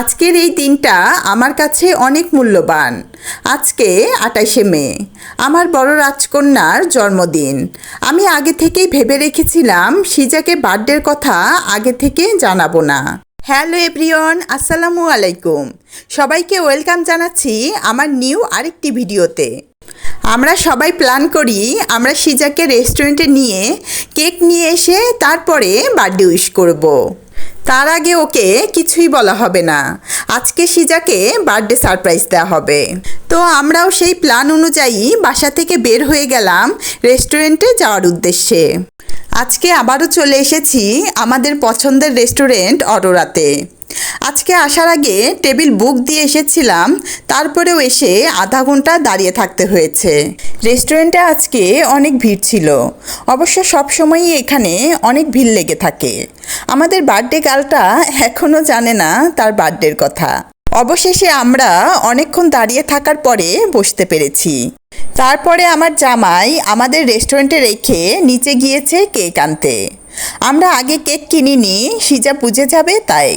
আজকের এই দিনটা আমার কাছে অনেক মূল্যবান। আজকে আটাইশে মে, আমার বড় রাজকন্যার জন্মদিন। আমি আগে থেকেই ভেবে রেখেছিলাম সিজাকে বার্থডের কথা আগে থেকে জানাব না। হ্যালো এভরিওয়ান, আসসালামু আলাইকুম। সবাইকে ওয়েলকাম জানাচ্ছি আমার নিউ আরেকটি ভিডিওতে। আমরা সবাই প্ল্যান করি আমরা সিজাকে রেস্টুরেন্টে নিয়ে কেক নিয়ে এসে তারপরে বার্থডে উইশ করব। তার আগে ওকে কিছুই বলা হবে না। আজকে সিজাকে বার্থডে সারপ্রাইজ দেওয়া হবে। তো আমরাও সেই প্ল্যান অনুযায়ী বাসা থেকে বের হয়ে গেলাম রেস্টুরেন্টে যাওয়ার উদ্দেশ্যে। আজকে আবারও চলে এসেছি আমাদের পছন্দের রেস্টুরেন্ট অরোরাতে। আজকে আসার আগে টেবিল বুক দিয়ে এসেছিলাম, তারপরেও এসে আধা ঘণ্টা দাঁড়িয়ে থাকতে হয়েছে। রেস্টুরেন্টে আজকে অনেক ভিড় ছিল। অবশ্য সবসময়ই এখানে অনেক ভিড় লেগে থাকে। আমাদের বার্থডে গার্লটা এখনও জানে না তার বার্থডের কথা। অবশেষে আমরা অনেকক্ষণ দাঁড়িয়ে থাকার পরে বসতে পেরেছি। তারপরে আমার জামাই আমাদের রেস্টুরেন্টে রেখে নিচে গিয়েছে কেক আনতে। আমরা আগে কেক কিনিনি, সিজা বুঝে যাবে তাই।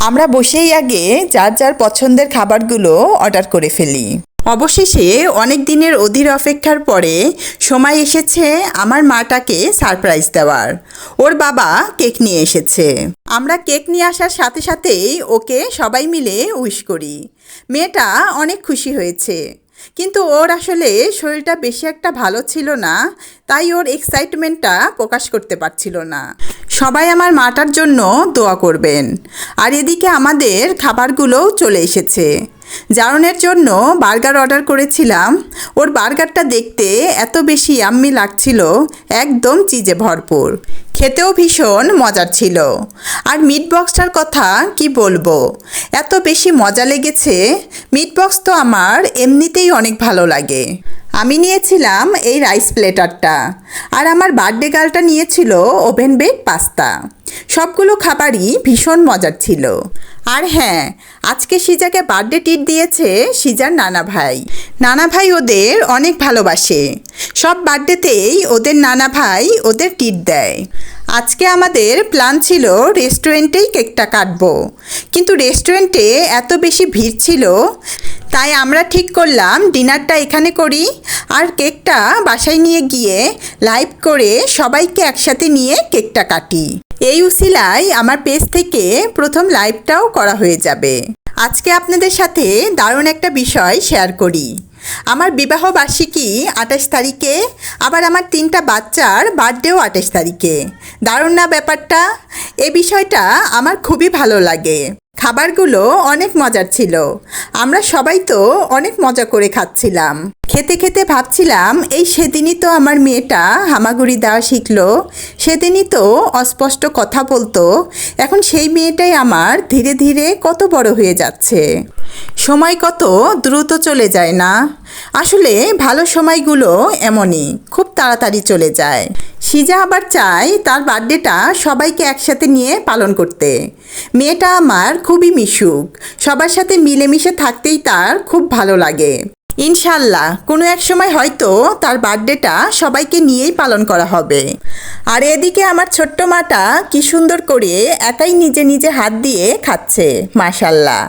আমরা বসেই আগে যার যার পছন্দের খাবারগুলো অর্ডার করে ফেলি। অবশেষে অনেক দিনের অধীর অপেক্ষার পরে সময় এসেছে আমার মাটাকে সারপ্রাইজ দেওয়ার। ওর বাবা কেক নিয়ে এসেছে। আমরা কেক নিয়ে আসার সাথে সাথেই ওকে সবাই মিলে উইশ করি। মেয়েটা অনেক খুশি হয়েছে। কিন্তু ওর আসলে শরীরটা বেশি একটা ভালো ছিল না, তাই ওর এক্সাইটমেন্টটা প্রকাশ করতে পারছিল না। সবাই আমার মাটার জন্য দোয়া করবেন। আর এদিকে আমাদের খাবারগুলোও চলে এসেছে। জারনের জন্য বার্গার অর্ডার করেছিলাম। ওর বার্গারটা দেখতে এত বেশি আম্মি লাগছিল, একদম চিজে ভরপুর। খেতেও ভীষণ মজার ছিল। আর মিট বক্সটার কথা কি বলব? এত বেশি মজা লেগেছে মিট বক্স তো আমার এমনিতেই অনেক ভালো লাগে। আমি নিয়েছিলাম এই রাইস প্লেটারটা আর আমার বার্থডে গার্লটা নিয়েছিল ওভেন বেক পাস্তা সবগুলো খাবারই ভীষণ মজার ছিল। আর হ্যাঁ আজকে সিজাকে বার্থডে টিট দিয়েছে সিজার নানা ভাই। নানা ভাই ওদের অনেক ভালোবাসে। সব বার্থডেতেই ওদের নানা ভাই ওদের টিট দেয়। আজকে আমাদের প্ল্যান ছিল রেস্টুরেন্টেই কেকটা কাটবো। কিন্তু রেস্টুরেন্টে এত বেশি ভিড় ছিল, তাই আমরা ঠিক করলাম ডিনারটা এখানে করি আর কেকটা বাসায় নিয়ে গিয়ে লাইভ করে সবাইকে একসাথে নিয়ে কেকটা কাটি। এই উসিলায় আমার পেজ থেকে প্রথম লাইভটাও করা হয়ে যাবে। আজকে আপনাদের সাথে দারুণ একটা বিষয় শেয়ার করি। আমার বিবাহ বার্ষিকী আঠাশ তারিখে, আবার আমার তিনটা বাচ্চার বার্থডেও আঠাশ তারিখে। দারুণ না ব্যাপারটা? এ বিষয়টা আমার খুবই ভালো লাগে। খাবারগুলো অনেক মজার ছিল। আমরা সবাই তো অনেক মজা করে খাচ্ছিলাম। খেতে খেতে ভাবছিলাম, এই সেদিনই তো আমার মেয়েটা হামাগুড়ি দেওয়া শিখলো। সেদিনই তো অস্পষ্ট কথা বলতো। এখন সেই মেয়েটাই আমার ধীরে ধীরে কত বড় হয়ে যাচ্ছে। সময় কত দ্রুত চলে যায় না। আসলে ভালো সময়গুলো এমনই, খুব তাড়াতাড়ি চলে যায়। সিজা আবার চায় তার বার্থডেটা সবাইকে একসাথে নিয়ে পালন করতে। মেয়েটা আমার খুবই মিশুক, সবার সাথে মিলেমিশে থাকতেই তার খুব ভালো লাগে। ইনশাল্লাহ, কোনো এক সময় হয়তো তার বার্থডেটা সবাইকে নিয়েই পালন করা হবে। আর এদিকে আমার ছোট্ট মাটা কি সুন্দর করে একাই নিজে নিজে হাত দিয়ে খাচ্ছে, মাশাল্লাহ।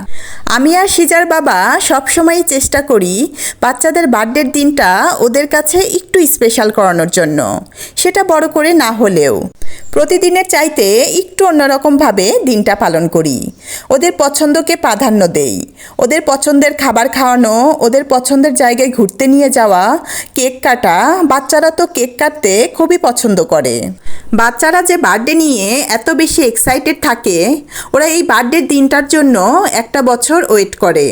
আমি আর সিজার বাবা সবসময়ই চেষ্টা করি বাচ্চাদের বার্থডের দিনটা ওদের কাছে একটু স্পেশাল করানোর জন্য। সেটা বড় করে না হলেও। প্রতিদিনের চাইতে একটু অন্যরকমভাবে দিনটা পালন করি। ওদের পছন্দকে প্রাধান্য দেই। ওদের পছন্দের খাবার খাওয়ানো, ওদের পছন্দের জায়গায় ঘুরতে নিয়ে যাওয়া, কেক কাটা, বাচ্চারা তো কেক কাটতে খুবই পছন্দ করে। বাচ্চারা যে বার্থডে নিয়ে এত বেশি এক্সাইটেড থাকে, ওরা এই বার্থডের দিনটার জন্য একটা বছর ওয়েট করে।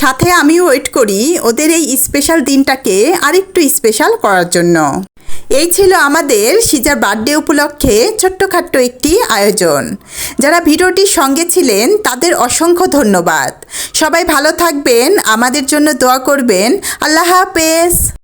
সাথে আমিও ওয়েট করি ওদের এই স্পেশাল দিনটাকে আরেকটু স্পেশাল করার জন্য। এই ছিল আমাদের সিজার বার্থডে উপলক্ষে ছোট্টখাট্ট একটি আয়োজন। যারা ভিডিওটির সঙ্গে ছিলেন, তাদের অসংখ্য ধন্যবাদ। সবাই ভালো থাকবেন, আমাদের জন্য দোয়া করবেন। আল্লাহ হাফেজ।